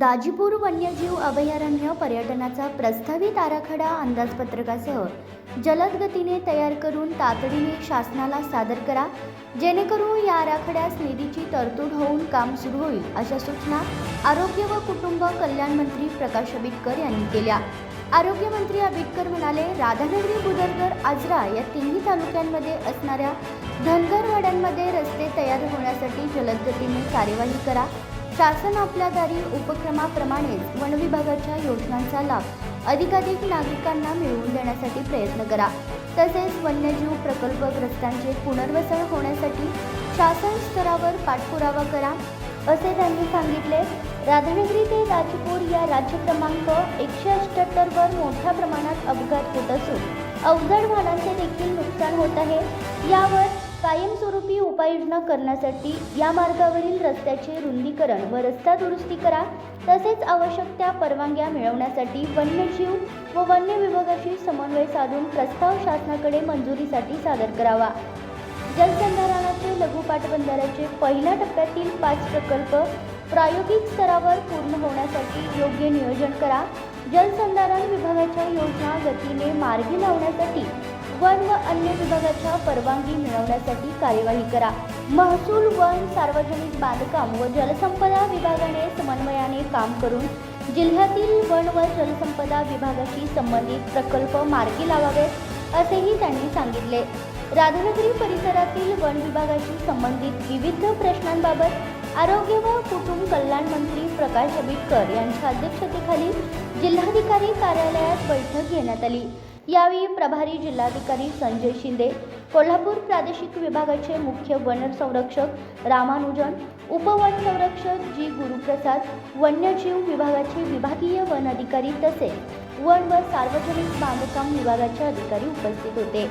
दाजीपूर वन्यजीव अभयारण्य पर्यटनाचा प्रस्तावित आराखडा अंदाजपत्रकासह जलद गतीने तयार करून तातडीने शासनाला सादर करा जेणेकरून या आराखड्यास निधीची तरतूद होऊन काम सुरू होईल अशा सूचना आरोग्य व कुटुंब कल्याण मंत्री प्रकाश आंबेडकर यांनी केल्या. आरोग्यमंत्री आंबेडकर म्हणाले राधानगरी बुदरगड आजरा या तिन्ही तालुक्यांमध्ये असणाऱ्या धनगर वाड्यांमध्ये रस्ते तयार होण्यासाठी जलद गतीने कार्यवाही करा. शासन आपल्या दारी उपक्रमाप्रमाणेच वन विभागाच्या योजनांचा लाभ अधिकाधिक नागरिकांना मिळवून देण्यासाठी प्रयत्न करा. तसेच वन्यजीव प्रकल्पग्रस्तांचे पुनर्वसन होण्यासाठी शासन स्तरावर पाठपुरावा करा असे त्यांनी सांगितले. राधानगरी ते राजपूर या राज्य क्रमांक एकशे अठ्ठ्याहत्तरवर मोठ्या प्रमाणात अपघात होत असून अवजड वाहनांचे देखील नुकसान होत आहे. यावर कायमस्वरूपी उपाययोजना करण्यासाठी या मार्गावरील रस्त्याचे रुंदीकरण व रस्ता दुरुस्ती करा. तसेच आवश्यक त्या परवानग्या मिळवण्यासाठी वन्यजीव व वन्य विभागाशी समन्वय साधून प्रस्ताव शासनाकडे मंजुरीसाठी सादर करावा. जलसंधारणाचे लघु पाटबंधाऱ्याचे पहिल्या टप्प्यातील पाच प्रकल्प प्रायोगिक स्तरावर पूर्ण होण्यासाठी योग्य नियोजन करा. जलसंधारण विभागाच्या योजना गतीने मार्गी लावण्यासाठी वन व अन्य विभागाच्या परवानगी मिळवण्यासाठी कार्यवाही करा. महसूल वन सार्वजनिक बांधकाम व जलसंपदा विभागाने समन्वयाने काम करून जिल्ह्यातील वन व जलसंपदा विभागाशी संबंधित प्रकल्प मार्गी लावावेत असेही त्यांनी सांगितले. राधानगरी परिसरातील वन विभागाशी संबंधित विविध प्रश्नांबाबत आरोग्य व कुटुंब कल्याण मंत्री प्रकाश आंबेडकर यांच्या अध्यक्षतेखाली जिल्हाधिकारी कार्यालयात बैठक घेण्यात आली. यावेळी प्रभारी जिल्हाधिकारी संजय शिंदे कोल्हापूर प्रादेशिक विभागाचे मुख्य वन संरक्षक रामानुजन उपवन संरक्षक जी गुरुप्रसाद वन्यजीव विभागाचे विभागीय वन अधिकारी तसेच वन व सार्वजनिक बांधकाम विभागाचे अधिकारी उपस्थित होते.